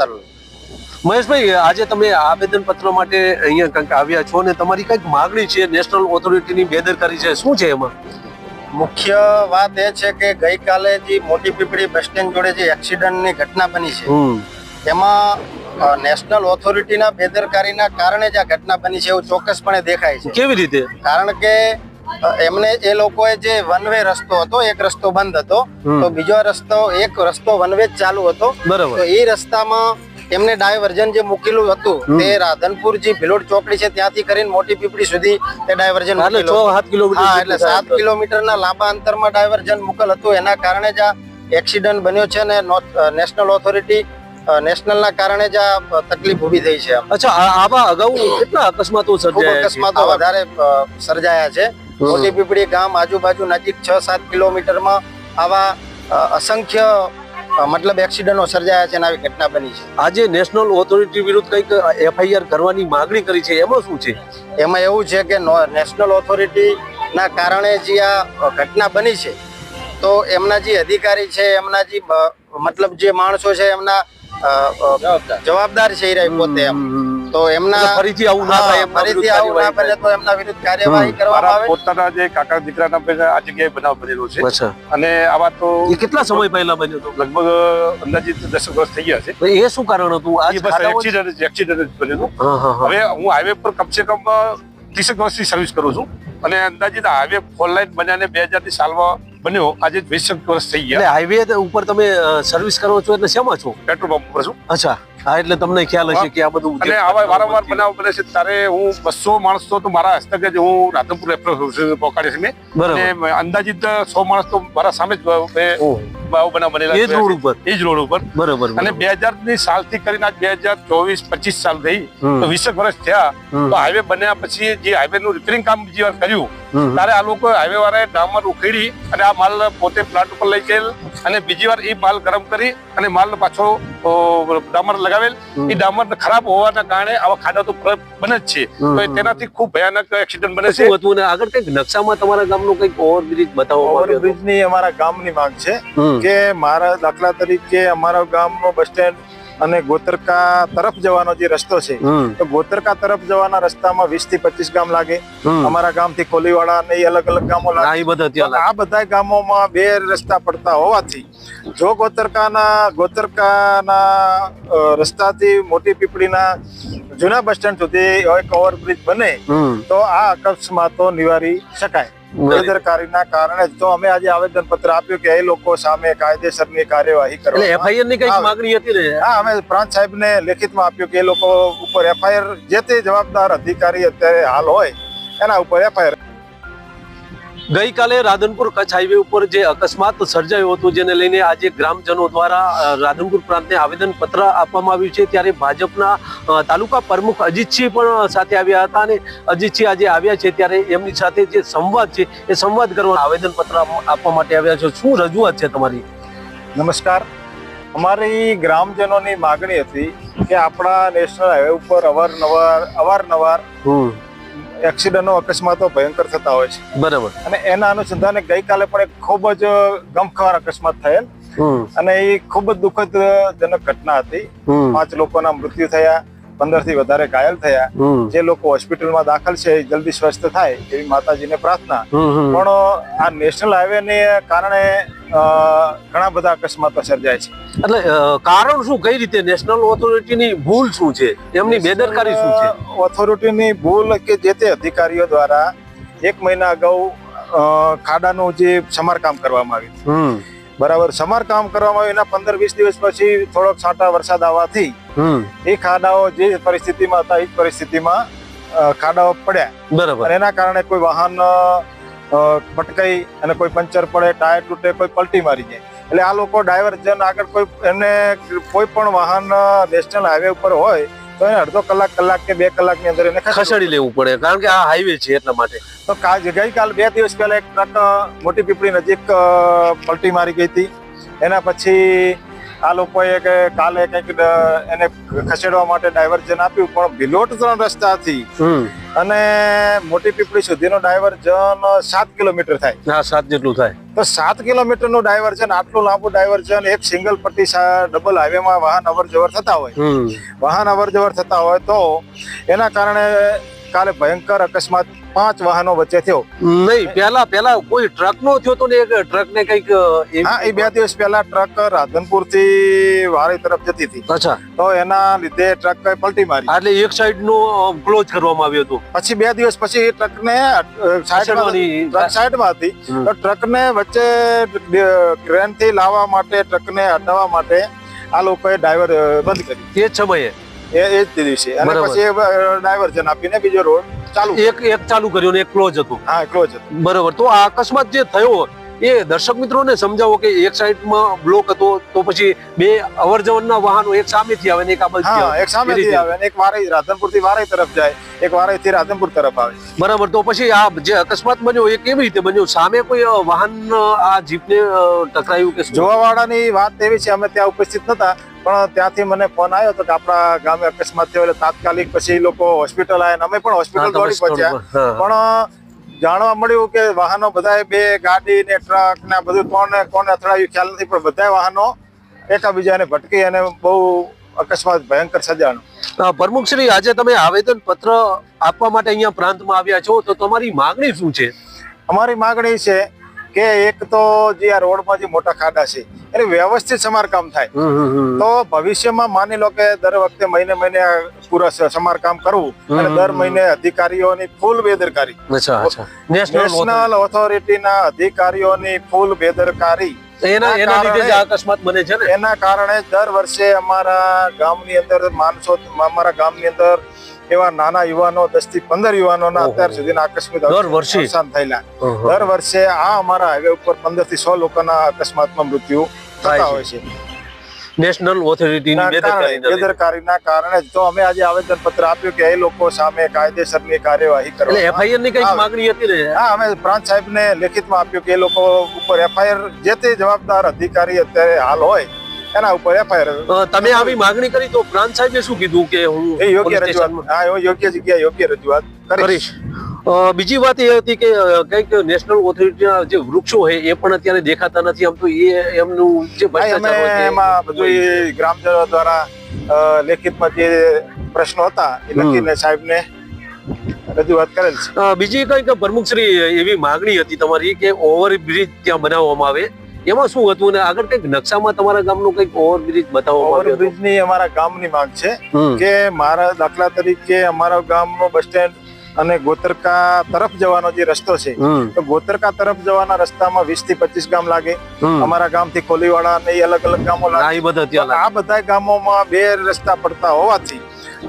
તલ મહેશભાઈ આજે તમે આવેદન પત્ર માટે અહીંયા કંઈક આવ્યા છો ને તમારી કંઈક માગણી છે નેશનલ ઓથોરિટીની બેદરકારી છે શું છે એમાં? મુખ્ય વાત એ છે કે ગઈકાલે જે મોટી પીપળી બસ સ્ટેન્ડ જોડે જે એક્સિડન્ટની ઘટના બની છે એમાં નેશનલ ઓથોરિટીના બેદરકારીના કારણે જ આ ઘટના બની છે એવું ચોક્કસપણે દેખાય છે. કેવી રીતે? કારણ કે એમને એ લોકોએ જે વન વે રસ્તો હતો એક રસ્તો બંધ હતો તો બીજો રસ્તો એક રસ્તો વન વે ચાલુ હતો. તો એ રસ્તામાં એમને ડાયવર્જન જે મૂકેલું હતું તે રાધનપુર જે ભિલોડ ચોકડી છે ત્યાંથી કરીને મોટી પીપળી સુધી તે ડાયવર્જન હતું. સાત કિલોમીટર હા એટલે સાત કિલોમીટરના લાંબા અંતરમાં ડાયવર્જન મુકેલ હતું. એના કારણે જ આ એક્સિડન્ટ બન્યો છે અને નેશનલ ઓથોરિટી નેશનલના કારણે જ આ તકલીફ ઊભી થઈ છે. અચ્છા આવા અગાઉ કેટલા અકસ્માતો સર્જાયા અકસ્માતો વધારે સર્જાયા છે. મોટી પીપળી ગામ આજુબાજુ નજીક છ સાત કિલોમીટરમાં આવા અસંખ્ય મતલબ એક્સિડન્ટો સર્જાયા છે અને આવી ઘટના બની છે. આજે નેશનલ ઓથોરિટી વિરુદ્ધ કંઈક એફઆઈઆર કરવાની માગણી કરી છે. એમાં શું છે? એમાં એવું છે કે નેશનલ ઓથોરિટીના કારણે જે આ ઘટના બની છે તો એમના જે અધિકારી છે એમના જે મતલબ જે માણસો છે એમના જવાબદાર. છે એ પોતે એમ. તો એમના ફરીથી આવું ના થાય ફરીથી આવું ના કરે તો એમના વિરુદ્ધ કાર્યવાહી કરવામાં આવે. પોતાના જે કાકા દીકરાના પણ આ જગ્યાએ બનાવ બનેલો છે. અચ્છા. અને આવા તો એ કેટલા સમય પહેલા બન્યો હતો? લગભગ અંદાજિત દસ વર્ષ થઈ ગયા છે. તો એ શું કારણ હતું? આ બસ એક્સિડન્ટ એક્સિડન્ટ બનેલું. હા હા હા. હવે હું હાઈવે પર કમસે કમ ત્રીસેક વર્ષથી સર્વિસ કરું છું. અને અંદાજિત હાઈવે ફોર લાઈન બન્યાને બે હજારની સાલમાં બન્યો આજે વીસેક વર્ષ થઈ ગયા. હાઈવે ઉપર તમે સર્વિસ કરો છો એટલે શેમાં છો? પેટ્રોલ પંપ પર છું. અચ્છા. હા એટલે તમને ખ્યાલ હશે કે આ બધું અને આવા વારંવાર બનાવ બને છે ત્યારે હું બસો માણસો તો મારા હસ્તક જ હું રાધનપુર રેફરન્સ પહોંચાડીશ મેં અને અંદાજિત સો માણસ તો મારા સામે જ આવો બનાવ બનેલા એ જ રોડ ઉપર. એ જ રોડ ઉપર. બરોબર અને બે હજારની સાલથી કરીને આજ બે હજાર ચોવીસ પચીસ સાલ થઈ. તો વીસેક વર્ષ થયા. તો હાઈવે બન્યા પછી જે હાઈવે નું રિપેરિંગ કામ બીજી વાર કર્યું. ત્યારે આ લોકો હાઈવે વાળાએ ડામર ઉખેડી અને આ માલ પોતે પ્લાન્ટ ઉપર લઈ ગયેલ અને બીજી વાર એ માલ ગરમ કરી અને માલ પાછો ડામર લગાવેલ. એ ડામર ખરાબ હોવાના કારણે આવા ખાડા તો બને જ છે. તો તેનાથી ખૂબ ભયાનક એક્સિડન્ટ બને છે. હતું અને આગળ કંઈક નકશામાં તમારા ગામનું કંઈક ઓવરબ્રિજ બતાવો ઓવરબ્રિજની અમારા ગામની માંગ છે કે મારા દાખલા તરીકે અમારા ગામનો બસ સ્ટેન્ડ અને ગોતરકા તરફ જવાનો જે રસ્તો છે તો ગોતરકા તરફ જવાના રસ્તામાં વીસથી પચીસ ગામ લાગે. અમારા અમારા ગામથી કોલીવાડા ને અલગ અલગ ગામો લાગે. આ બધા ગામોમાં બે રસ્તા પડતા હોવાથી જો ગોતરકાના ગોતરકાના રસ્તાથી મોટી પીપળીના જૂના બસ સ્ટેન્ડ સુધી એક ઓવરબ્રિજ બને તો આ અકસ્માતો નિવારી શકાય. બેદરકારીના કારણે જ તો અમે આજે આવેદન પત્ર આપ્યું કે એ લોકો સામે કાયદેસરની કાર્યવાહી એટલે કરવા એફઆઈઆરની કઈ માંગણી હતી ને? હા અમે પ્રાંત સાહેબને લેખિતમાં આપ્યું કે એ લોકો ઉપર એફઆઈઆર જે તે જવાબદાર અધિકારી અત્યારે હાલ હોય એના ઉપર એફઆઈઆર ગઈકાલે રાધનપુર કચ્છ હાઈવે ઉપર જે અકસ્માત સર્જાયો હતો જેને લઈને આજે ગ્રામજનો દ્વારા રાધનપુર પ્રાંતને આવેદન પત્ર આપવામાં આવ્યું છે. ત્યારે ભાજપના તાલુકા પ્રમુખ અજીતસિંહ પણ સાથે આવ્યા હતા અને અજીતસિંહ આજે આવ્યા છે. ત્યારે એમની સાથે જે સંવાદ છે એ સંવાદ કરવા આવેદન પત્ર આપવા માટે આવ્યા છે. શું રજૂઆત છે તમારી? નમસ્કાર. અમારી ગ્રામજનોની માગણી હતી કે આપણા નેશનલ હાઈવે ઉપર અવારનવાર અવારનવાર એક્સિડન્ટો અકસ્માતો ભયંકર થતા હોય છે. બરાબર. અને એના અનુસંધાને ગઈકાલે પણ એક ખૂબ જ ગમખવાર અકસ્માત થયેલ. અને એ ખૂબ જ દુઃખદ જનક ઘટના હતી. પાંચ લોકોના મૃત્યુ થયા. પંદરથી વધારે ઘાયલ થયા. જે લોકો હોસ્પિટલમાં દાખલ છે જલ્દી સ્વસ્થ થાય એવી માતાજીને પ્રાર્થના. પણ આ નેશનલ હાઈવે ને કારણે ઘણા બધા અકસ્માતો સર્જાય છે. એટલે કારણ શું? કઈ રીતે? નેશનલ ઓથોરિટીની ભૂલ શું છે? એમની બેદરકારી શું છે? ઓથોરિટીની ભૂલ કે જે તે અધિકારીઓ દ્વારા એક મહિના અગાઉ ખાડાનું જે સમારકામ કરવામાં આવ્યું. બરાબર સમારકામ કરવામાં આવ્યું એના પંદર વીસ દિવસ પછી થોડોક છાંટા વરસાદ આવવાથી એ ખાડાઓ જે પરિસ્થિતિમાં હતા એ જ પરિસ્થિતિમાં ખાડાઓ પડ્યા. બરાબર. એના કારણે કોઈ વાહન ભટકાઈ અને કોઈ પંચર પડે ટાયર તૂટે કોઈ પલટી મારી જાય. એટલે આ લોકો ડાયવર્જન આગળ કોઈ એમને કોઈ પણ વાહન નેશનલ હાઈવે ઉપર હોય તો એને અડધો કલાક કલાક કે બે કલાકની અંદર એને ખસેડી લેવું પડે કારણ કે આ હાઈવે છે એટલા માટે. તો ગઈકાલ બે દિવસ પહેલા એક ટ્રક મોટી પીપળી નજીક પલટી મારી ગઈ હતી. એના પછી આ લોકોએ કે કાલે કંઈક એને ખસેડવા માટે ડાયવર્જન આપ્યું પણ ભીલોટ ત્રણ રસ્તાથી અને મોટી પીપળી સુધીનો ડાયવર્જન સાત કિલોમીટર થાય. હા સાત જેટલું થાય. તો સાત કિલોમીટરનું ડાયવર્ઝન આટલું લાંબુ ડાયવર્ઝન એક સિંગલ પટ્ટી ડબલ હાઈવેમાં વાહન અવર જવર થતા હોય. વાહન અવર જવર થતા હોય તો એના કારણે કાલે ભયંકર અકસ્માત પાંચ વાહનો વચ્ચે થયો. નહીં પેલા પેલા કોઈ ટ્રક નો થયો તો ને એક ટ્રક ને કંઈક હા એ બે દિવસ પહેલા ટ્રક રાધનપુરથી વારી તરફ જતી હતી. અચ્છા. તો એના લીધે ટ્રક પલટી મારી. એટલે એક સાઈડનું ક્લોઝ કરવામાં આવ્યું હતું. પછી બે દિવસ પછી ટ્રક ટ્રકને સાઈડમાં હતી. તો ટ્રક ટ્રકને વચ્ચે ક્રેનથી લાવવા માટે ટ્રકને હટાવવા માટે આ લોકોએ ડ્રાઈવર બંધ કરી તે જ સમયે. એ એ જ દિવસે અને. પછી ડાયવર્ઝન આપીને બીજો રોડ ચાલુ એક એક ચાલુ કર્યો ને એક ક્લોઝ હતું હા જ હતો. બરાબર તો આ અકસ્માત જે થયો એ દર્શક મિત્રોને સમજાવો કે એક સાઈડમાં બ્લોક હતો તો પછી બે અવર જવરના વાહનો એક સામેથી આવે ને એક આ એક સામેથી એ રીતે. આવે અને એક વારાઈ રાધનપુરથી વારાઈ તરફ જાય એક વારાઈ થી રાધનપુર તરફ આવે. બરાબર તો પછી આ જે અકસ્માત બન્યો એ કેવી રીતે બન્યો? સામે કોઈ વાહન આ જીપને ટકરાયું કે? જોવાવાળાની વાત એવી છે અમે ત્યાં ઉપસ્થિત નતા પણ ત્યાંથી મને ફોન આવ્યો હતો કે આપણા ગામે અકસ્માત થયો એટલે તાત્કાલિક પછી લોકો હોસ્પિટલ આવ્યા અને અમે પણ હોસ્પિટલ દોડી પહોંચ્યા. પણ જાણવા મળ્યું કે વાહનો બધાએ બે ગાડી ને ટ્રક ને બધું કોને કોને અથડાયું ખ્યાલ નથી પણ બધા વાહનો એકાબીજાને ભટકી અને બહુ અકસ્માત ભયંકર સજાણો અ, પ્રમુખશ્રી આજે તમે આવેદન પત્ર આપવા માટે અહીંયા પ્રાંતમાં આવ્યા છો તો તમારી માગણી શું છે? અમારી માગણી છે કે એક તો જે આ રોડમાં જે મોટા ખાડા છે એને વ્યવસ્થિત સમારકામ થાય. તો ભવિષ્યમાં માની લો કે દર વખતે મહિને મહિને આ પૂરા સમારકામ કરવું અને દર મહિને અધિકારીઓની ફૂલ બેદરકારી. નેશનલ ઓથોરિટીના અધિકારીઓની ફૂલ બેદરકારી. એના એના લીધે આ અકસ્માત બને છે ને? એના કારણે દર વર્ષે અમારા ગામની અંદર માણસો અમારા ગામની અંદર એવા નાના યુવાનો દસથી પંદર યુવાનોના અત્યાર સુધીના આકસ્મિક વર્ષે? થયેલા. દર વર્ષે આ અમારા હાઈવે ઉપર પંદરથી સો લોકોના અકસ્માતમાં મૃત્યુ થાય થતા હોય છે. નેશનલ ઓથોરિટીની બેદરકારીના કારણે જ. તો અમે આજે આવેદન પત્ર આપ્યું કે એ લોકો સામે કાયદેસરની કાર્યવાહી એટલે કરવા એફઆઈઆરની કંઈક માંગણી હતી ને? હા અમે પ્રાંત સાહેબને લેખિતમાં આપ્યું કે એ લોકો ઉપર એફઆઈઆર જે તે જવાબદાર અધિકારી અત્યારે હાલ હોય એના ઉપર એફઆઈઆર તમે આવી માંગણી કરી તો પ્રાંત સાહેબે શું કીધું કે હું યોગ્ય રજૂઆત. હા યોગ્ય જગ્યાએ યોગ્ય રજૂઆત કરીશ. બીજી વાત એ હતી કે કંઈક નેશનલ ઓથોરિટીના જે વૃક્ષો હોય એ પણ અત્યારે દેખાતા નથી. આમ તો એ એમનું જે એમાં બધું ગ્રામજનો દ્વારા લેખિત લેખિતમાં જે પ્રશ્નો હતા એ લખીને સાહેબને રજૂઆત કરેલ છે. બીજી કંઈક પ્રમુખશ્રી એવી માંગણી હતી તમારી કે ઓવરબ્રિજ ત્યાં બનાવવામાં આવે. એમાં શું હતું ને આગળ કંઈક નકશામાં તમારા ગામનું કંઈક ઓવરબ્રિજ બતાવવામાં આવ્યો? ઓવરબ્રિજની અમારા ગામની માંગ છે કે મારા દાખલા તરીકે અમારા ગામનો બસ સ્ટેન્ડ અને ગોતરકા તરફ જવાનો જે રસ્તો છે તો ગોતરકા તરફ જવાના રસ્તામાં વીસથી પચીસ ગામ લાગે. અમારા અમારા ગામથી કોલીવાડા ને અલગ અલગ ગામો લાગે. આ બધા ગામોમાં બે રસ્તા પડતા હોવાથી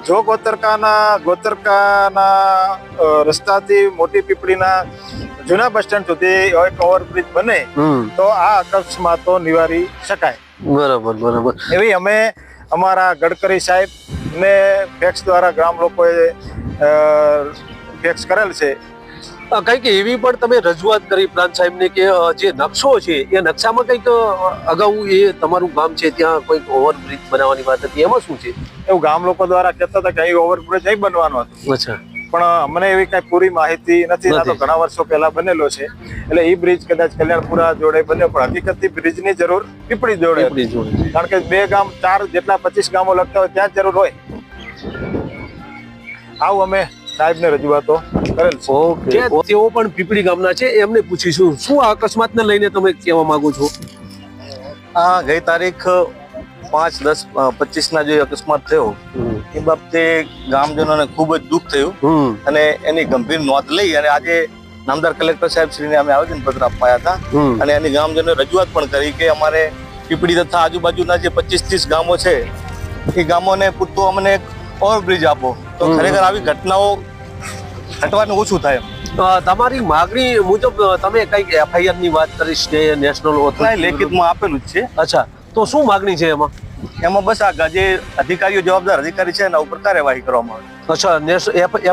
જો ગોતરકાના ગોતરકાના રસ્તાથી મોટી પીપળીના જૂના બસ સ્ટેન્ડ સુધી એક ઓવરબ્રિજ બને તો આ અકસ્માતો નિવારી શકાય. બરાબર બરાબર. એવી અમે અમારા ગડકરી સાહેબ ને ફેક્સ દ્વારા ગ્રામ લોકોએ ફેક્સ કરેલ છે. કંઈક એવી પણ તમે રજૂઆત કરી પ્રાંત સાહેબને કે જે નકશો છે એ નકશામાં કંઈક અગાઉ એ તમારું ગામ છે ત્યાં કોઈક ઓવરબ્રિજ બનાવવાની વાત હતી એમાં શું છે? એવું ગામ લોકો દ્વારા કહેતા હતા કે અહીં ઓવરબ્રિજ અહીં બનવાનો હતો. અચ્છા. પણ અમને એવી કઈ પૂરી માહિતી નથી તો ઘણા વર્ષો પહેલા બનેલો છે. એટલે એ બ્રિજ કદાચ કલ્યાણપુરા જોડે બન્યો પણ હકીકતથી બ્રિજની જરૂર પીપળી જોડે. કારણ કે બે ગામ ચાર જેટલા પચીસ ગામો લગતા હોય ત્યાં જરૂર હોય. આવું અમે સાહેબને રજૂઆતો કરેલ ઓકે તેઓ પણ પીપળી ગામના છે એમને પૂછીશું. શું આ અકસ્માતને લઈને તમે કહેવા માંગો છો? આ ગઈ તારીખ પાંચ દસ પચીસ ના જે અકસ્માત થયો એ બાબતે ગામજનોને ખૂબ જ દુઃખ થયું. અને એની ગંભીર નોંધ લઈ અને આજે નામદાર કલેક્ટર સાહેબ શ્રીને અમે આવેદન પત્ર અપાયા હતા અને એની ગામજનોએ રજૂઆત પણ કરી કે અમારે પીપળી તથા આજુબાજુના જે પચીસ ત્રીસ ગામો છે એ ગામોને પૂરતો અમને ઓવરબ્રિજ આપો. તો ખરેખર આવી ઘટનાઓ ઘટવાનું ઓછું થાય તમારી માગણી મુજબ તમે કંઈક એફઆઈઆરની વાત કરીશ કે નેશનલ લેખિતમાં આપેલું જ છે. અચ્છા તો શું માગણી છે એમાં? એમાં બસ આ જે અધિકારીઓ જવાબદાર અધિકારી છે એના ઉપર કાર્યવાહી કરવામાં આવે. અચ્છા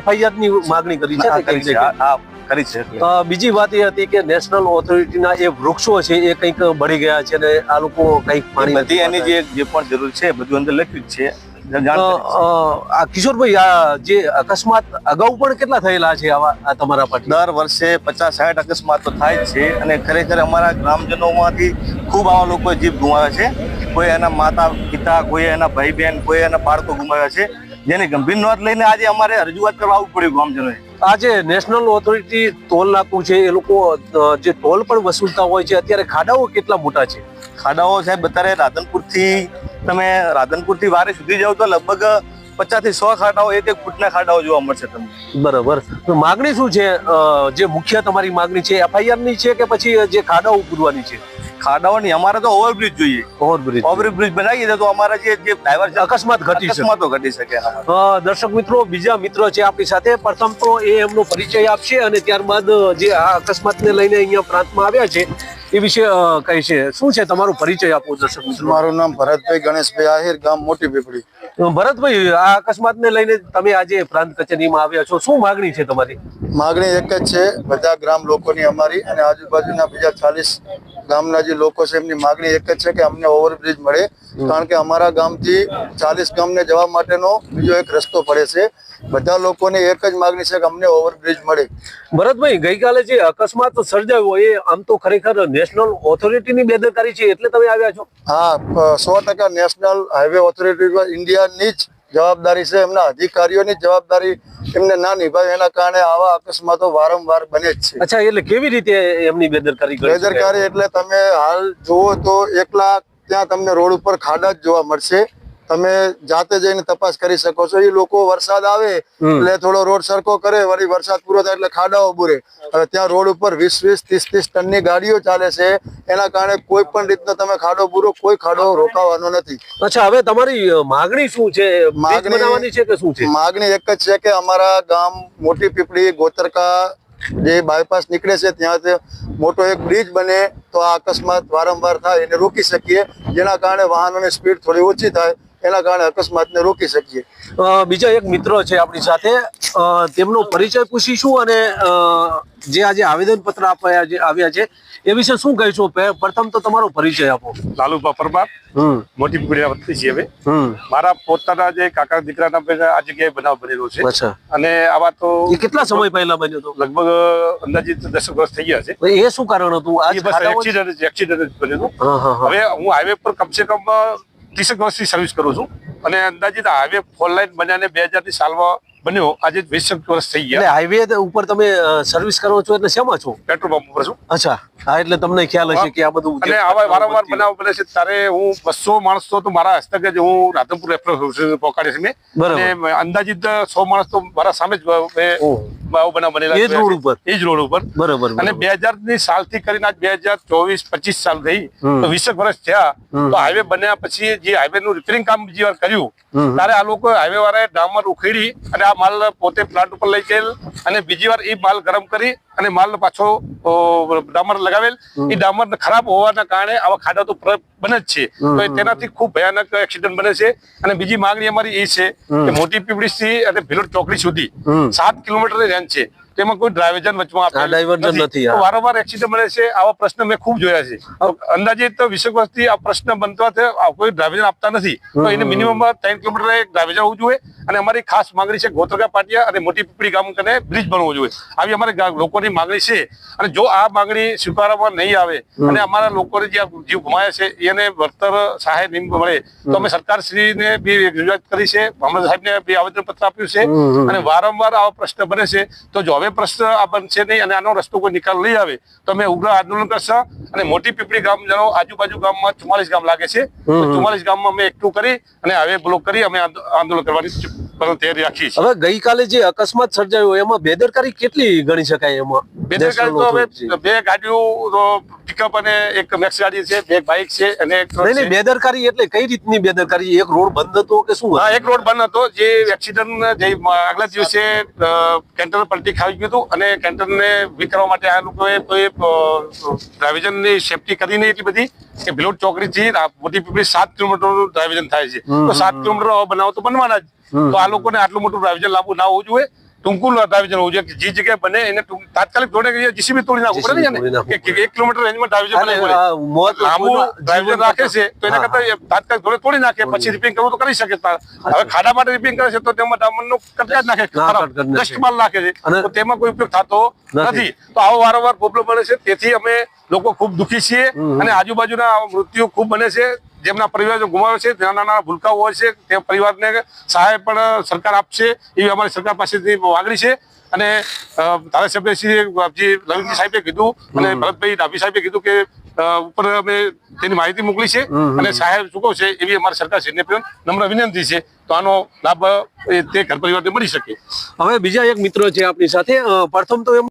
એફઆઈઆરની માગણી કરી છે હા કરી છે. બીજી વાત એ હતી કે નેશનલ ઓથોરિટીના એ વૃક્ષો છે એ કંઈક બળી ગયા છે અને આ લોકો કંઈક પાણી બધી એની જે પણ જરૂર છે બધું અંદર લખ્યું જ છે. આ કિશોરભાઈ આ જે અકસ્માત અગાઉ પણ કેટલા થયેલા છે આવા આ તમારા પાટી દર વર્ષે પચાસ સાઠ અકસ્માતો થાય જ છે અને ખરેખર અમારા ગ્રામજનોમાંથી ખૂબ આવા લોકો જીભ ગુમાવ્યા છે. કોઈ એના માતા પિતા કોઈ એના ભાઈ બહેન કોઈ એના બાળકો ગુમાવ્યા છે. જેની ગંભીર નોંધ લઈને આજે અમારે રજૂઆત કરવા આવવું પડ્યું ગ્રામજનોએ આજે નેશનલ ઓથોરિટી ટોલ નાકું છે એ લોકો જે ટોલ પણ વસૂલતા હોય છે અત્યારે ખાડાઓ કેટલા મોટા છે? ખાડાઓ સાહેબ અત્યારે રાધનપુરથી તમે રાધનપુરથી વારે સુધી જાઓ તો લગભગ પચાસથી સો ખાડાઓ, એક એક ફૂટના ખાડાઓ જોવા મળશે તમને. બરાબર. તો માગણી શું છે? જે મુખ્ય તમારી માગણી છે એફઆઈઆરની છે કે પછી જે ખાડાઓ પૂરવાની છે? ખાડાઓની અમારે તો ઓવરબ્રિજ જોઈએ. ઓવરબ્રિજ ઓવરબ્રિજ બનાવીએ તો અમારા જે જે ડ્રાઈવર છે અકસ્માત ઘટી અકસ્માતો ઘટી શકે દર્શક મિત્રો બીજા મિત્રો છે આપણી સાથે. પ્રથમ તો એ એમનો પરિચય આપશે અને ત્યારબાદ જે આ અકસ્માતને લઈને અહીંયા પ્રાંતમાં આવ્યા છે એ વિશે કહે છે. શું છે તમારો પરિચય આપો દર્શક મિત્રો? મારું નામ ભરતભાઈ ગણેશભાઈ આહિર ગામ મોટી પીપળી. ભરતભાઈ આ અકસ્માતને લઈને તમે આજે પ્રાંત કચેરીમાં આવ્યા છો. શું માગણી છે તમારી? માગણી એક જ છે બધા ગ્રામ લોકોની અમારી અને આજુબાજુના બીજા ચાલીસ ગામના જે લોકો છે એમની માગણી એક જ છે કે અમને ઓવરબ્રિજ મળે. કારણ કે અમારા ગામથી ચાલીસ ગામને જવા માટેનો બીજો એક રસ્તો પડે છે. બધા લોકોની એક જ માગણી છે કે અમને ઓવરબ્રિજ મળે. ભરતભાઈ ગઈકાલે જે અકસ્માત સર્જાયો એ આમ તો ખરેખર નેશનલ ઓથોરિટીની બેદરકારી છે એટલે તમે આવ્યા છો? હા સો ટકા નેશનલ હાઈવે ઓથોરિટી ઇન્ડિયાની જ જવાબદારી છે એમના અધિકારીઓની જવાબદારી એમને ના નિભાવે. એના કારણે આવા અકસ્માતો વારંવાર બને જ છે. અચ્છા એટલે કેવી રીતે એમની બેદરકારી બેદરકારી એટલે તમે હાલ જુઓ તો એકલા ત્યાં તમને રોડ ઉપર ખાડા જ જોવા મળશે. તમે જાતે જઈને તપાસ કરી શકો છો. એ લોકો વરસાદ આવે એટલે થોડો રોડ સરખો કરે વળી વરસાદ પૂરો થાય એટલે ખાડાઓ બુરે. હવે ત્યાં રોડ ઉપર વીસ વીસ ત્રીસ ત્રીસ ટનની ગાડીઓ ચાલે છે. એના કારણે કોઈ પણ રીતનો તમે ખાડો બુરો કોઈ ખાડો રોકાવાનો નથી. અચ્છા હવે તમારી માગણી શું છે? માગણી- છે કે શું છે? માગણી એક જ છે કે અમારા ગામ મોટી પીપળી ગોતરકા જે બાયપાસ નીકળે છે ત્યાં મોટો એક બ્રિજ બને તો આ અકસ્માત વારંવાર થાય એને રોકી શકીએ. જેના કારણે વાહનોની સ્પીડ થોડી ઓછી થાય. એના કારણે અકસ્માતને રોકી શકીએ. બીજા એક મિત્ર છે આપણી સાથે. તેમનો પરિચય પૂછીશું અને જે આજે આવેદન પત્ર આપ્યા આવ્યા છે એ વિશે શું કહીશું? પ્રથમ તો તમારો પરિચય આપો. લાલુભા પરમાર. મોટી અમે. મારા પોતાના જે કાકા દીકરાના આ જગ્યાએ બનાવ બનેલો છે. અને આવા તો કેટલા સમય પહેલા બન્યો હતો? લગભગ અંદાજિત દસ વર્ષ થઈ ગયા છે. એ શું કારણ હતું? એક્સિડન્ટ એક્સિડન્ટ બનેલું હવે હું હાઈવે પર કમસે કમ ત્રીસેક વર્ષથી સર્વિસ કરું છું. અને અંદાજિત હાઈવે ફોર લાઈન બન્યાને બે હજારની સાલમાં બન્યો આજે વીસેક વર્ષ થઈ ગયા. હાઈવે ઉપર તમે સર્વિસ કરો છો એટલે શેમાં છો? પેટ્રોલ પંપ ઉપર છું. અચ્છા. હા એટલે તમને ખ્યાલ હશે કે આ બધું અને આવા વારંવાર બનાવ બને છે. ત્યારે હું બસો માણસો તો મારા હસ્તકે જ હું રાધનપુર રેફરન્સ પહોંચાડે છે મેં. અંદાજિત સો માણસ તો મારા સામે જ બનાવ બનેલા એ જ રોડ ઉપર? એ જ રોડ ઉપર. બરાબર અને બે હજારની સાલથી કરીને આજ બે હજાર ચોવીસ પચીસ સાલ થઈ તો વીસેક વર્ષ થયા. તો હાઈવે બન્યા પછી જે હાઈવે નું રિપેરિંગ કામ બીજી વાર કર્યું. ત્યારે આ લોકો હાઈવે વાળા ડામર ઉખેડી અને આ માલ પોતે પ્લાન્ટ ઉપર લઈ ગયેલ અને બીજી વાર એ માલ ગરમ કરી અને માલ પાછો ડામર લગાવેલ. એ ડામર ખરાબ હોવાના કારણે આવા ખાડા તો બને જ છે. તો તેનાથી ખૂબ ભયાનક એક્સિડન્ટ બને છે. અને બીજી માંગણી અમારી એ છે કે મોટી પીપળી થી અને ભીલોડ ચોકડી સુધી સાત કિલોમીટર રેન્જ છે. તેમાં કોઈ ડ્રાઇવર્જન વચમાં નથી, વારંવાર એક્સિડન્ટ બને છે. આવા પ્રશ્ન મેં ખૂબ જોયા છે. તો અંદાજિત વીસેક વર્ષથી આ પ્રશ્ન બનતા કોઈ ડ્રાઇવર્જન આપતા નથી. તો એને મિનિમમ ત્રણ કિલોમીટર એક ડ્રાઇવર્જન હોવું જોઈએ. અને અમારી ખાસ માંગણી છે ગોત્રકા પાટિયા અને મોટી પીપળી ગામ કરીને બ્રિજ બનવો જોઈએ. આવી અમારે લોકોની માંગણી છે. અને જો આ માંગણી સ્વીકારવામાં નહીં આવે અને અમારા લોકોને જે જીવ ગુમાયા છે એને વળતર સહાય નહીં મળે તો અમે સરકારશ્રીને બી રજૂઆત કરી છે. અમદાવાદ સાહેબને બી આવેદન પત્ર આપ્યું છે. અને વારંવાર આવા પ્રશ્ન બને છે. તો જો હવે પ્રશ્ન આ બનશે નહીં અને આનો રસ્તો કોઈ નિકાલ લઈ આવે તો અમે ઉગ્ર આંદોલન કરશે અને મોટી પીપળી ગામ જણો આજુબાજુ ગામમાં ચુમ્માલીસ ગામ લાગે છે. ચુમ્માલીસ ગામમાં અમે એકઠું કરી અને હવે બ્લોક કરી અમે આંદોલન કરવાની તૈયારી રાખી છે હવે ગઈકાલે જે અકસ્માત સર્જાયો એમાં બેદરકારી કેટલી ગણી શકાય એમાં? બેદરકારી તો હવે બે ગાડીઓ પિકઅપ અને એક મેક્સ ગાડી છે બે બાઇક છે અને નહીં બેદરકારી એટલે કઈ રીતની બેદરકારી? એક રોડ બંધ હતો કે શું હા એક રોડ બંધ હતો જે એક્સિડન્ટ જે આગલા દિવસે કેન્ટર પલટી ખાવી ગયું હતું અને કેન્ટરને વિકરવા માટે આ લોકોએ કોઈ ડ્રાઇવિઝનની સેફટી કરી નહીં એટલી બધી. કે ભીલોડ ચોકડીથી થી મોટી પીપળી સાત કિલોમીટર ડ્રાઇવિઝન થાય છે. તો સાત કિલોમીટર બનાવો તો બનવાના જ. તો આ લોકોને આટલું મોટું ડ્રાઇવિઝન લાવવું ના હોવું જોઈએ. ટૂંકું ડાયવર્ઝન જવું જોઈએ જે જગ્યાએ બને એને તાત્કાલિક ધોરણે જીસીબી તોડી નાખવું પડે ને એક કિલોમીટર રેન્જમાં મોત લાંબુ ડ્રાઈવર રાખે છે તો એના કરતા તાત્કાલિક ધોરણે તોડી નાખે પછી રિપેરિંગ કરવું તો કરી શકે હવે ખાડા માટે રિપેરિંગ કરે છે તો તેમાં ડામરનો કટકા જ નાખે. ડસ્ટ માલ નાખે. છે. તો તેમાં કોઈ ઉપયોગ થતો નથી. નથી. તો આવો વારંવાર પ્રોબ્લેમ બને છે. તેથી અમે લોકો ખૂબ દુઃખી છીએ અને આજુબાજુના મૃત્યુ ખૂબ બને છે. જેમના પરિવાર ગુમાવે છે નાના નાના ભૂલકાઓ હોય છે તે પરિવારને સહાય પણ સરકાર આપશે એવી અમારી સરકાર પાસેથી માગણી છે. અને અ, ધારાસભ્ય શ્રી બાપજી લવિંગજી સાહેબે કીધું અને ભરતભાઈ ડાભી સાહેબે કીધું કે ઉપર અમે તેની માહિતી મોકલી છે અને સહાય ચૂકવશે એવી અમારી સરકાર પણ નમ્ર વિનંતી છે. તો આનો લાભ એ તે ઘર પરિવારને મળી શકે. હવે બીજા એક મિત્ર છે આપણી સાથે. પ્રથમ તો એમ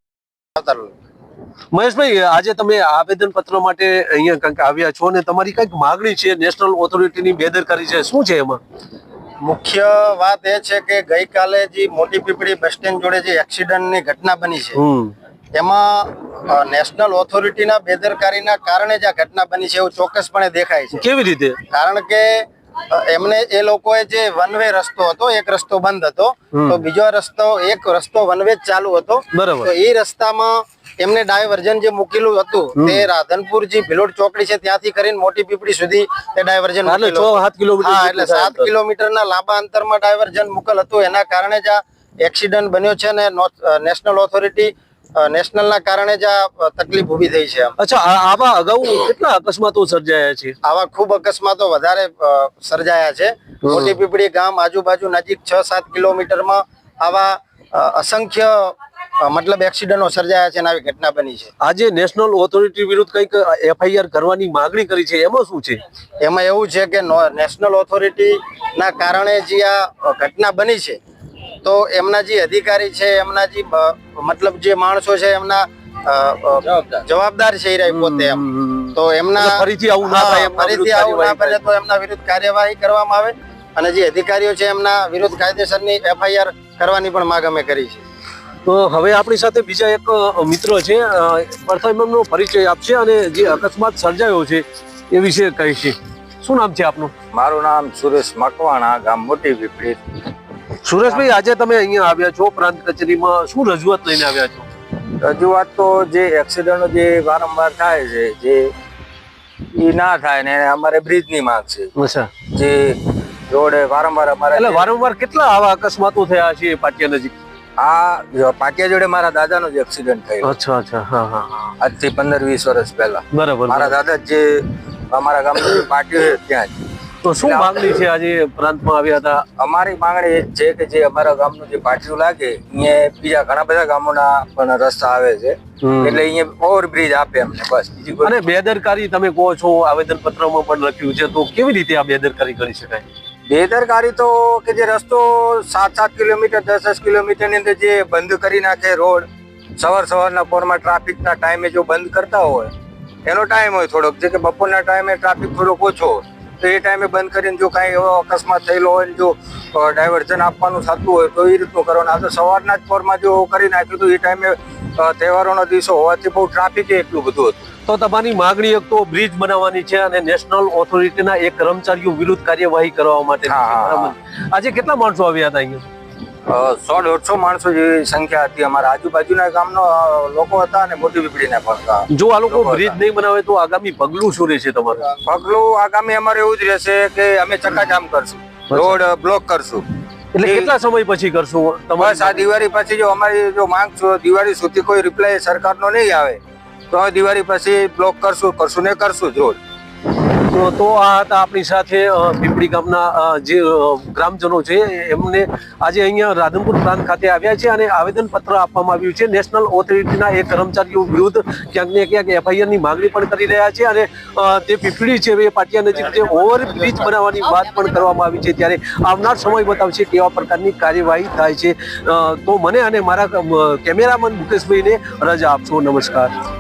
મહેશભાઈ આજે તમે આવેદન પત્ર માટે અહીંયા કંઈક આવ્યા છો અને તમારી કંઈક માગણી છે નેશનલ ઓથોરિટીની બેદરકારી છે શું છે એમાં? મુખ્ય વાત એ છે કે ગઈકાલે જે મોટી પીપળી બસ સ્ટેન્ડ જોડે જે એક્સિડન્ટની ઘટના બની છે એમાં નેશનલ ઓથોરિટીના બેદરકારીના કારણે જ આ ઘટના બની છે એવું ચોક્કસપણે દેખાય છે. કેવી રીતે? કારણ કે એમને એ લોકોએ જે વન વે રસ્તો હતો એક રસ્તો બંધ હતો તો બીજો રસ્તો એક રસ્તો વન વે ચાલુ હતો. બરાબર. તો એ રસ્તામાં એમને ડાયવર્ઝન જે મૂકેલું હતું તે રાધનપુર જે ભિલોડ ચોકડી છે ત્યાંથી કરીને મોટી પીપળી સુધી તે ડાયવર્ઝન એટલે સાત કિલોમીટર એટલે સાત કિલોમીટરના લાંબા અંતરમાં ડાયવર્ઝન મુકેલ હતું. એના કારણે જ આ એક્સિડન્ટ બન્યો છે અને નેશનલ ઓથોરિટી નેશનલના કારણે જ આ તકલીફ ઊભી થઈ છે અચ્છા આવા અગાઉ કેટલા અકસ્માતો સર્જાયા છે? આવા ખૂબ અકસ્માતો વધારે સર્જાયા છે. મોટી પીપળી ગામ આજુબાજુ નજીક છ સાત કિલોમીટરમાં આવા અસંખ્ય મતલબ એક્સિડન્ટો સર્જાયા છે અને આવી ઘટના બની છે. આજે નેશનલ ઓથોરિટી વિરુદ્ધ કંઈક એફઆઈઆર કરવાની માંગણી કરી છે એમાં શું છે? એમાં એવું છે કે નો- નેશનલ ઓથોરિટીના કારણે જે આ ઘટના બની છે તો એમના જે અધિકારી છે એમના જે મતલબ જે માણસો છે એમના જવાબદાર. છે એ પોતે એમ. તો એમના ફરીથી આવું ના થાય ફરીથી આવું ના પડે બને તો એમના વિરુદ્ધ કાર્યવાહી કરવામાં આવે. અને જે અધિકારીઓ છે એમના વિરુદ્ધ કાયદેસરની એફઆઈઆર કરવાની પણ માગ અમે કરી છે. હવે આપણી સાથે બીજા એક મિત્ર છે પ્રથમ એમનો પરિચય આપશે અને જે અકસ્માત સર્જાયો છે એ વિશે કહીશે શું નામ છે આપનું? મારું નામ સુરેશ મકવાણા ગામ મોટી વિપરીત. સુરેશભાઈ આજે તમે અહીંયા આવ્યા છો પ્રાંત કચેરીમાં શું રજૂઆત લઈને આવ્યા છો? રજૂઆત તો જે એક્સિડન્ટ જે વારંવાર થાય છે જે એ ના થાય ને અમારે બ્રિજની માંગ છે. જે રોડે વારંવાર અમારે એટલે વારંવાર કેટલા આવા અકસ્માતો થયા છે પાટિયા નજીક? આ પાટિયા જોડે મારા દાદાનો જ એક્સિડન્ટ થયો અચ્છા અચ્છા હા હા. આજથી પંદર વીસ વર્ષ પહેલા. બરાબર મારા દાદા જે અમારા ગામ જે પાટીઓ છે ત્યાં જ. તો શું માંગણી છે આજે પ્રાંતમાં આવ્યા હતા? અમારી માંગણી એ છે કે જે અમારા ગામનું જે પાટિયું લાગે અહીંયા બીજા ઘણા બધા ગામોના પણ રસ્તા આવે છે. એટલે અહીંયા ઓવરબ્રિજ આપે અમને બસ. અને બેદરકારી તમે કહો છો આવેદન પત્રમાં પણ લખ્યું છે તો કેવી રીતે આ બેદરકારી કરી શકાય? બેદરકારી તો કે જે રસ્તો સાત સાત કિલોમીટર, દસ દસ કિલોમીટરની અંદર જે બંધ કરી નાખે રોડ, સવાર સવારના પોરમાં ટ્રાફિકના ટાઈમે જો બંધ કરતા હોય, એનો ટાઈમ હોય થોડોક, જે કે બપોરના ટાઈમે ટ્રાફિક થોડોક ઓછો હોય. તો એ ટાઈમે બંધ કરીને જો કાંઈ એવો અકસ્માત થયેલો હોય ને જો ડાયવર્ઝન આપવાનું થતું હોય તો એ રીતનું કરવાનું. આ તો સવારના જ પોરમાં જો કરી નાખ્યું તો એ ટાઈમે તહેવારોનો દિવસો હોવાથી બહુ ટ્રાફિક એટલું બધું હતું. તો તમારી માંગણી એક તો બ્રિજ બનાવવાની છે અને નેશનલ ઓથોરિટીના એક કર્મચારીઓ વિરુદ્ધ કાર્યવાહી કરવા માટે. આજે કેટલા માણસો આવ્યા હતા અહીંયા? સો દોઢસો માણસો જેવી સંખ્યા હતી અમારા આજુબાજુના ગામનો લોકો હતા અને મોટી પીપળીના પણ જો આ લોકો બ્રિજ નહીં બનાવે તો આગામી પગલું શું રહેશે તમારું? પગલું આગામી અમારે એવું જ રહેશે કે અમે ચક્કાજામ કરશું. રોડ બ્લોક કરશું. એટલે કેટલા સમય પછી કરશું બસ આ દિવાળી પછી જો અમારી જો માંગ છો દિવાળી સુધી કોઈ રિપ્લાય સરકારનો નહીં આવે તો દિવાળી પછી બ્લોક કરશું કરશું ને કરશું જ રોડ. તો- આ હતા આપણી સાથે પીપળી ગામના જે ગ્રામજનો છે એમને આજે અહીંયા રાધનપુર પ્રાંત ખાતે આવ્યા છે અને આવેદન પત્ર આપવામાં આવ્યું છે. નેશનલ ઓથોરિટીના એ કર્મચારીઓ વિરુદ્ધ ક્યાંક ને ક્યાંક એફઆઈઆરની માંગણી પણ કરી રહ્યા છે અને તે પીપળી છે, એ પાટિયા નજીક જે ઓવરબ્રિજ બનાવવાની વાત પણ કરવામાં આવી છે ત્યારે આવનાર સમય બતાવશે કેવા પ્રકારની કાર્યવાહી થાય છે. તો મને અને મારા કેમેરામેન મુકેશભાઈને રજા આપશો. નમસ્કાર.